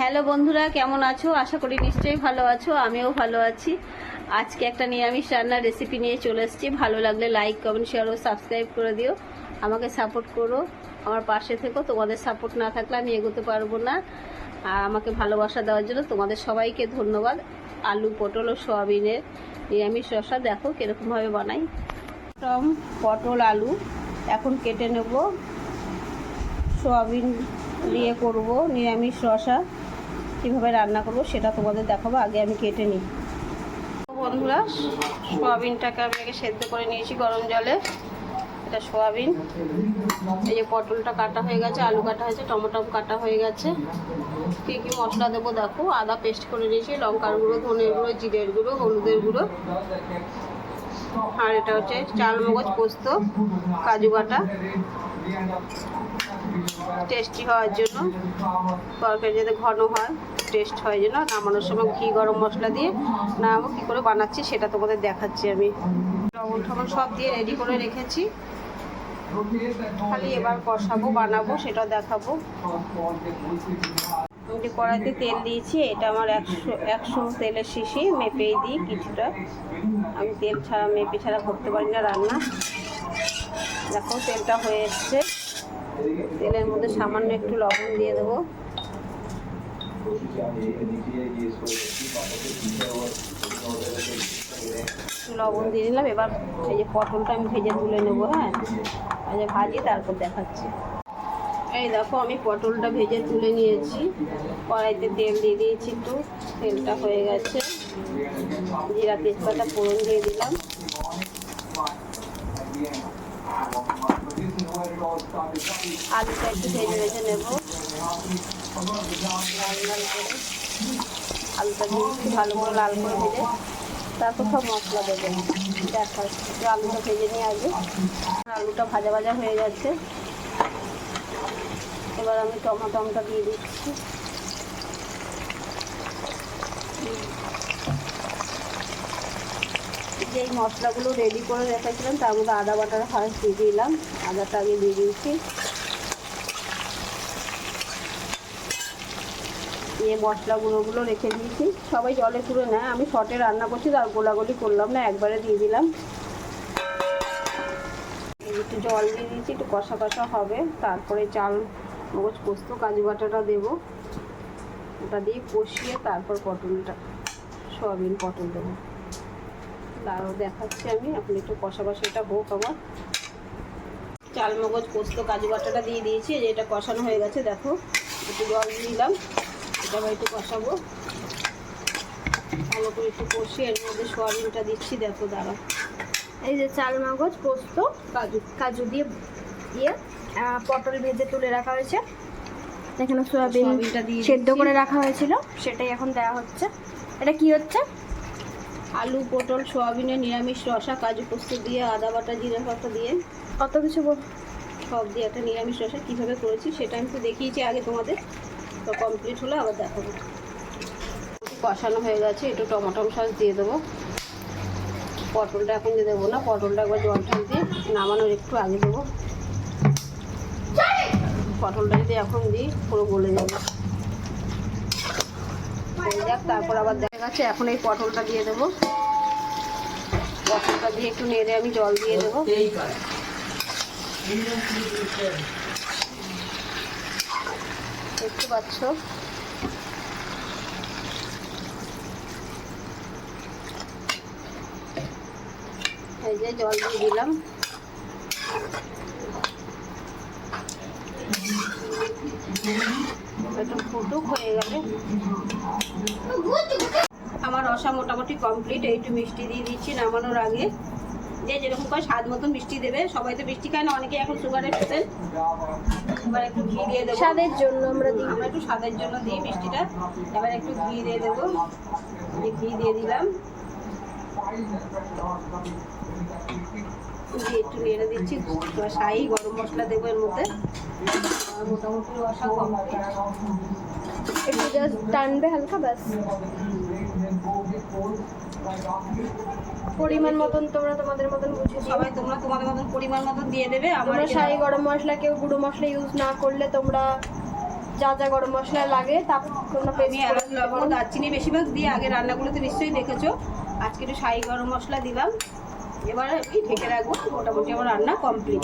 Hello বন্ধুরা, কেমন আছো? আশা করি নিশ্চয়ই ভালো আছো, আমিও ভালো আছি। আজকে একটা নিরামিষ রান্নার রেসিপি নিয়ে চলে এসেছি। ভালো লাগলে লাইক কমেন্ট শেয়ার ও সাবস্ক্রাইব করে দিও। আমাকে সাপোর্ট করো, আমার পাশে থেকো। তোমাদের সাপোর্ট না থাকলে আমি এগোতে পারব না। আর আমাকে ভালোবাসা দেওয়ার জন্য তোমাদের সবাইকে ধন্যবাদ। আলু, পটল ও সোয়াবিনের নিরামিষ রসা দেখো কীরকমভাবে বানাই। টম পটল, আলু এখন কেটে নেব। সোয়াবিন দিয়ে করব নিরামিষ রসা। কীভাবে রান্না করব সেটা তোমাদের দেখাবো, আগে আমি কেটে নিই। বন্ধুরা, সোয়াবিনটাকে আমি আগে সেদ্ধ করে নিয়েছি গরম জলে। এটা সোয়াবিন। এই যে পটলটা কাটা হয়ে গেছে, আলু কাটা হয়েছে টমেটো কাটা হয়ে গেছে। কী কী মশলা দেবো দেখো, আদা পেস্ট করে নিয়েছি, লঙ্কার গুঁড়ো, ধনের গুঁড়ো, জিরের গুঁড়ো, হলুদের গুঁড়ো। আর এটা হচ্ছে চাল মগজ পোস্ত, কাজু বাটা। টেস্টি হওয়ার জন্য। তরকারি যাতে ঘন হয় টেস্ট হয় জন্য। নামানোর সময় ঘি, গরম মশলা দিয়ে নামাবো। কী করে বানাচ্ছি সেটা তোমাদের দেখাচ্ছি আমি। লবণ টবণ সব দিয়ে রেডি করে রেখেছি। খালি এবার কষাবো, বানাবো, সেটাও দেখাবো। আমি কড়াইতে তেল দিয়েছি, এটা আমার একশো একশো তেলের শিশি, মেপেই দিই কিছুটা। আমি তেল ছাড়া, মেপে ছাড়া করতে পারি না রান্না। দেখো, তেলটা হয়ে এসছে। তেলের মধ্যে সামান্য একটু লবণ দিয়ে দেবো। লবণ দিয়ে দিলাম, এবার এই যে পটলটা আমি ভেজে তুলে নেব হ্যাঁ? যে ভাজি, তারপর দেখাচ্ছি। এই দেখো, আমি পটলটা ভেজে তুলে নিয়েছি। কড়াইতে তেল দিয়ে দিয়েছি একটু, তেলটা হয়ে গেছে। জিরা তেজপাতা ফোড়ন দিয়ে দিলাম। আলুটা একটু ভেজে ভেজে নেব। লাল লাল করে আলুটা একটু ভালো করে লাল করে ভেজে, তারপর সব মশলা দেবো। দেখা, একটু আলুটা ভেজে নিয়ে আসবে। আলুটা ভাজা ভাজা হয়ে গেছে। এবার আমি টমাটমটা দিয়ে দিচ্ছি। যেই মশলাগুলো রেডি করে রেখেছিলাম, তার মধ্যে আদা বাটার হাঁস দিয়ে দিলাম। আদাটা আগে দিয়ে দিয়েছি। দিয়ে মশলা গুঁড়োগুলো রেখে দিয়েছি। সবাই জলে পুরো নেয়, আমি শর্টে রান্না করছি, তার গোলাগুলি করলাম না, একবারে দিয়ে দিলাম। একটু জল দিয়ে দিয়েছি, একটু কষা কষা হবে। তারপরে চাল, মগজ পোস্ত, কাজু বাটাটা দেবো। ওটা দিয়ে কষিয়ে তারপর পটলটা, সয়াবিন পটল দেবো। তারও দেখাচ্ছি আমি। এখন একটু কষা হোক আমার। চাল মগজ পোস্ত কাজু বাটাটা দিয়ে দিয়েছি। যে এটা কষানো হয়ে গেছে দেখো। একটু জল দিলাম। এটা একটু কষাবো। ভালো করে একটু কষিয়ে এর মধ্যে সয়াবিনটা দিচ্ছি দেখো দাঁড়া এই যে চাল মগজ পোস্ত কাজু। কাজু দিয়ে দিয়ে পটল ভেজে তুলে রাখা হয়েছে। এখানে সয়াবিন সয়াবিনটা দিয়ে সেদ্ধ করে রাখা হয়েছিল। সেটাই এখন দেওয়া হচ্ছে। এটা কি হচ্ছে? আলু পটল সোয়াবিনের নিরামিষ রসা কাজু পোস্ত দিয়ে আদা বাটা জিরা বাটা দিয়ে। কত কিছু বল- সব দিয়ে একটা নিরামিষ রসা। কীভাবে করেছি সেটা আমি তো দেখিয়েছি আগে তোমাদের। তো কমপ্লিট হলে আবার দেখাবো। কষানো হয়ে গেছে একটু টমেটো সস দিয়ে দেবো। পটলটা এখন দিয়ে দেবো না পটলটা একবার জল টল দিয়ে নামানোর একটু আগে দেবো। পটলটা যদি এখন দিই পুরো গলে যাবে। যাক তারপর আবার দেখা গেছে এখন এই পটলটা দিয়ে দেবো। পটলটা দিয়ে একটু নেড়ে আমি জল দিয়ে দেবো। দেখতে পাচ্ছ? এই যে জল দিয়ে দিলাম। একটু ফুটুক হয়ে গেলে। আমার রসা মোটামুটি কমপ্লিট একটু মিষ্টি দিয়ে দিচ্ছি নামানোর আগে। যে যেরকম করে স্বাদ মতো মিষ্টি দেবে সবাই তো মিষ্টি খায় না অনেকে এখন সুগারের পেশেন্ট এবার একটু ঘি দিয়ে দেবো। স্বাদের জন্য আমরা দিই। আমরা একটু স্বাদের জন্য দিই মিষ্টিটা। এবার একটু ঘি দিয়ে দেবো। ঘি দিয়ে দিলাম। দিয়ে একটু নেড়ে দিচ্ছি। শাহি গরম মশলা দেবো এর মধ্যে। মোটামুটি রসা কমপ্লিট একটু জাস্ট টানবে হালকা ব্যাস। পরিমাণ মতন তোমরা তোমাদের মতন বুঝে সবাই তোমরা তোমাদের মতন পরিমাণ মতন দিয়ে দেবে আমার এখানে- গরম মশলা কেউ গুঁড়ো মশলা ইউজ না করলে তোমরা যা যা গরম মশলা লাগে তা তোমরা পেস্ট করে পারো। দারচিনি বেশিরভাগ দিয়ে আগে রান্নাগুলোতে নিশ্চয়ই দেখেছ। আজকে একটু শাহি গরম মশলা দিলাম। এবার ঢেকে রাখব মোটামুটি আমার রান্না কমপ্লিট